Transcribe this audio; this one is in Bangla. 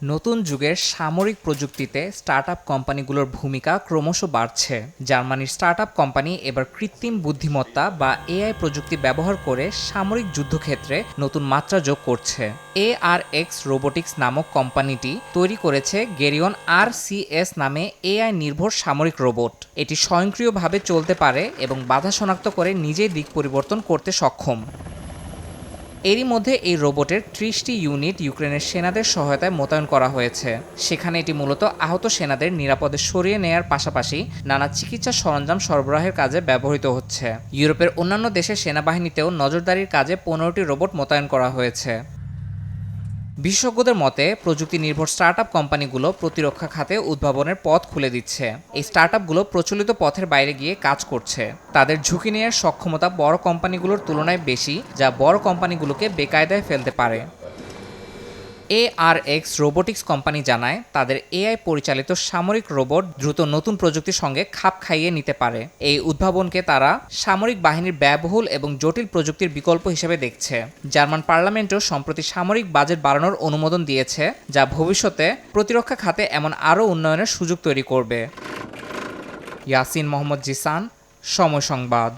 নতুন যুগের সামরিক প্রযুক্তিতে স্টার্টআপ কোম্পানিগুলোর ভূমিকা ক্রমশ বাড়ছে। জার্মানির স্টার্টআপ কোম্পানি এবার কৃত্রিম বুদ্ধিমত্তা বা এআই প্রযুক্তি ব্যবহার করে সামরিক যুদ্ধক্ষেত্রে নতুন মাত্রা যোগ করছে। এ আর এক্স রোবোটিক্স নামক কোম্পানিটি তৈরি করেছে গেরিয়ন আর সি এস নামে এআই নির্ভর সামরিক রোবট এটি স্বয়ংক্রিয়ভাবে চলতে পারে এবং বাধা শনাক্ত করে নিজেই দিক পরিবর্তন করতে সক্ষম। এরই মধ্যে এই রোবটের ত্রিশটি ইউনিট ইউক্রেনের সেনাদের সহায়তায় মোতায়েন করা হয়েছে। সেখানে এটি মূলত আহত সেনাদের নিরাপদে সরিয়ে নেয়ার পাশাপাশি নানা চিকিৎসা সরঞ্জাম সরবরাহের কাজে ব্যবহৃত হচ্ছে। ইউরোপের অন্যান্য দেশের সেনাবাহিনীতেও নজরদারির কাজে পনেরোটি রোবট মোতায়েন করা হয়েছে। বিশেষজ্ঞদের মতে প্রযুক্তি নির্ভর স্টার্টআপ কোম্পানিগুলো প্রতিরক্ষা খাতে উদ্ভাবনের পথ খুলে দিচ্ছে। এই স্টার্টআপগুলো প্রচলিত পথের বাইরে গিয়ে কাজ করছে। তাদের ঝুঁকি নেওয়ার সক্ষমতা বড় কোম্পানিগুলোর তুলনায় বেশি, যা বড় কোম্পানিগুলোকে বেকায়দায় ফেলতে পারে। এ আর রোবোটিক্স কোম্পানি জানায়, তাদের এআই পরিচালিত সামরিক রোবট দ্রুত নতুন প্রযুক্তির সঙ্গে খাপ খাইয়ে নিতে পারে। এই উদ্ভাবনকে তারা সামরিক বাহিনীর ব্যয়বহুল এবং জটিল প্রযুক্তির বিকল্প হিসেবে দেখছে। জার্মান পার্লামেন্টও সম্প্রতি সামরিক বাজেট বাড়ানোর অনুমোদন দিয়েছে, যা ভবিষ্যতে প্রতিরক্ষা খাতে এমন আরও উন্নয়নের সুযোগ তৈরি করবে। ইয়াসিন মোহাম্মদ জিসান, সময় সংবাদ।